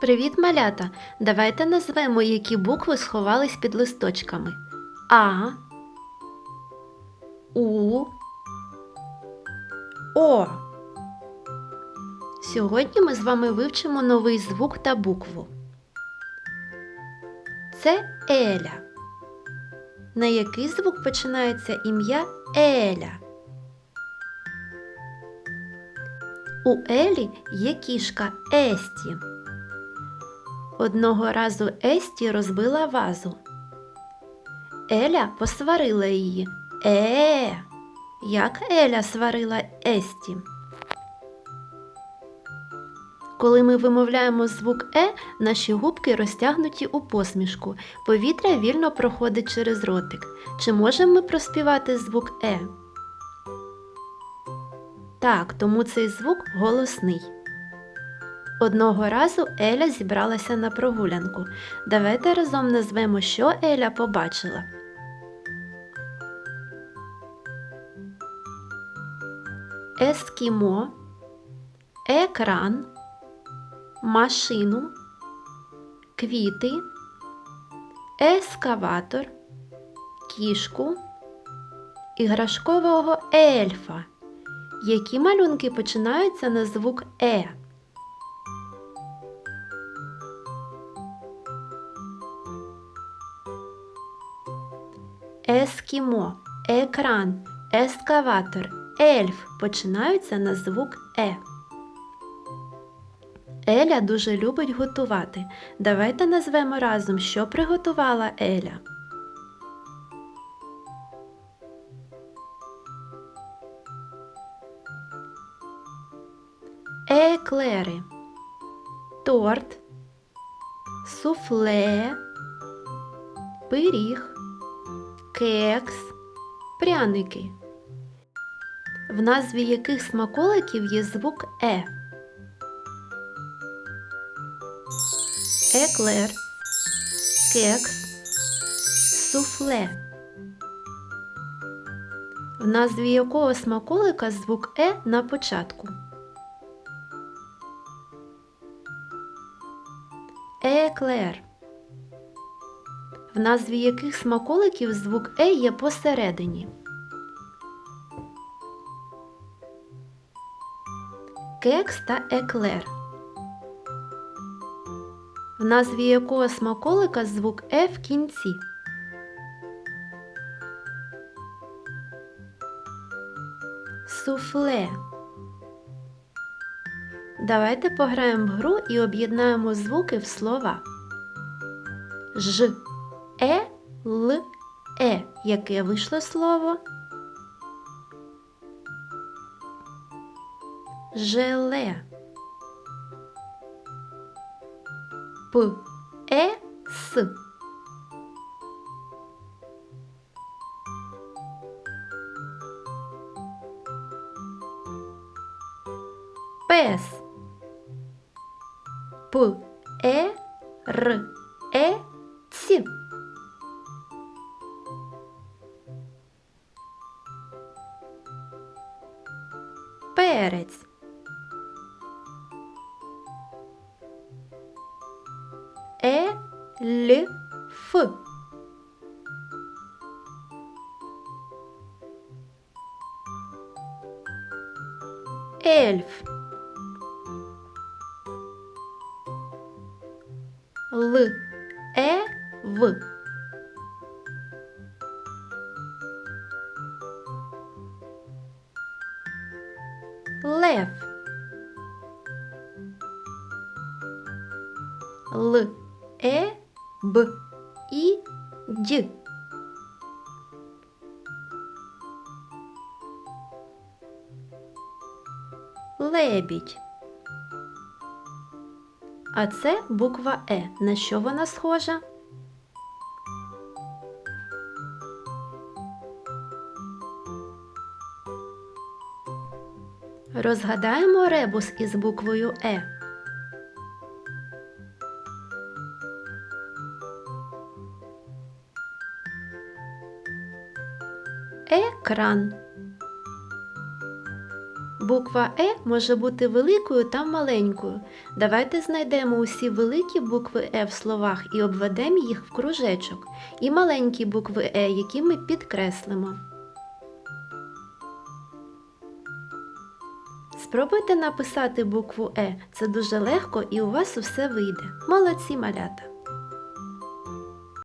Привіт, малята! Давайте назвемо, які букви сховались під листочками. А. У. О. Сьогодні ми з вами вивчимо новий звук та букву. Це Еля. На який звук починається ім'я Еля? У Елі є кішка Есті. Одного разу Есті розбила вазу. Еля посварила її. Е, як Еля сварила Есті. Коли ми вимовляємо звук Е, наші губки розтягнуті у посмішку. Повітря вільно проходить через ротик. Чи можемо ми проспівати звук Е? Так, тому цей звук голосний. Одного разу Еля зібралася на прогулянку. Давайте разом назвемо, що Еля побачила. Ескімо, екран, машину, квіти, ескаватор, кішку, іграшкового ельфа. Які малюнки починаються на звук Е? Ескімо, екран, ескаватор, ельф починаються на звук Е. Еля дуже любить готувати. Давайте назвемо разом, що приготувала Еля. Еклери, торт, суфле, пиріг, кекс, пряники, в назві яких смаколиків є звук Е. Еклер, кекс, суфле. В назві якого смаколика звук Е на початку. Еклер. В назві яких смаколиків звук Е є посередині. Кекс та еклер. В назві якого смаколика звук Е в кінці. Суфле. Давайте пограємо в гру і об'єднаємо звуки в слова. Ж, Е, Л, Е. Яке вийшло слово? Желе. П, Е, С. Пес. П, Е, Р, Е, Перець. Е, Л, Ф. Ельф. Л, Е, В. Лев. Л, Е, Б, І, Д. Лебідь. А це буква Е. На що вона схожа? Розгадаємо ребус із буквою Е. Екран. буква Е може бути великою та маленькою. Давайте знайдемо усі великі букви Е в словах і обведемо їх в кружечок, і маленькі букви Е, які ми підкреслимо. Спробуйте написати букву Е. Це дуже легко і у вас усе вийде. Молодці малята!